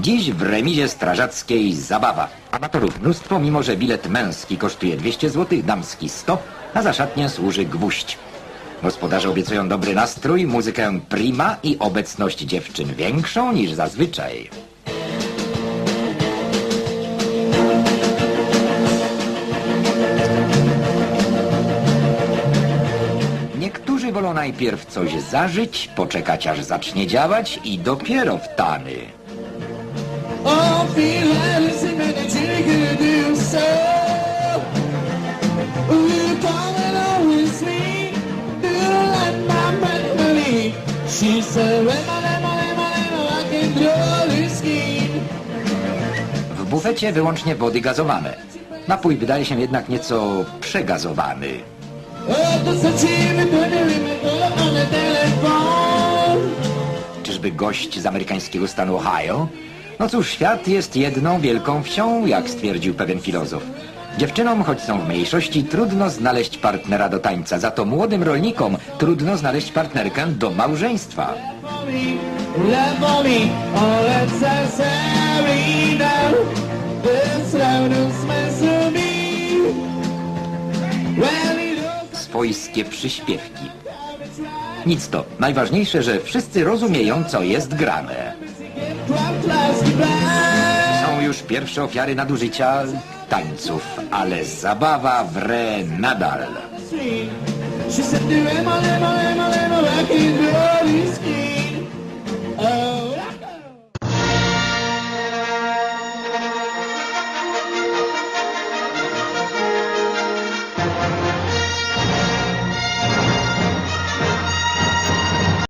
Dziś w remizie strażackiej zabawa. Amatorów mnóstwo, mimo że bilet męski kosztuje 200 zł, damski 100, a za szatnię służy gwóźdź. Gospodarze obiecują dobry nastrój, muzykę prima i obecność dziewczyn większą niż zazwyczaj. Niektórzy wolą najpierw coś zażyć, poczekać aż zacznie działać i dopiero w do me? Do my? She said, I can draw this. W bufecie wyłącznie wody gazowane. Napój wydaje się jednak nieco przegazowany. Czyżby gość z amerykańskiego stanu Ohio? No cóż, świat jest jedną wielką wsią, jak stwierdził pewien filozof. Dziewczynom, choć są w mniejszości, trudno znaleźć partnera do tańca. Za to młodym rolnikom trudno znaleźć partnerkę do małżeństwa. Swojskie przyśpiewki. Nic to. Najważniejsze, że wszyscy rozumieją, co jest grane. Są już pierwsze ofiary nadużycia tańców, ale zabawa wre nadal.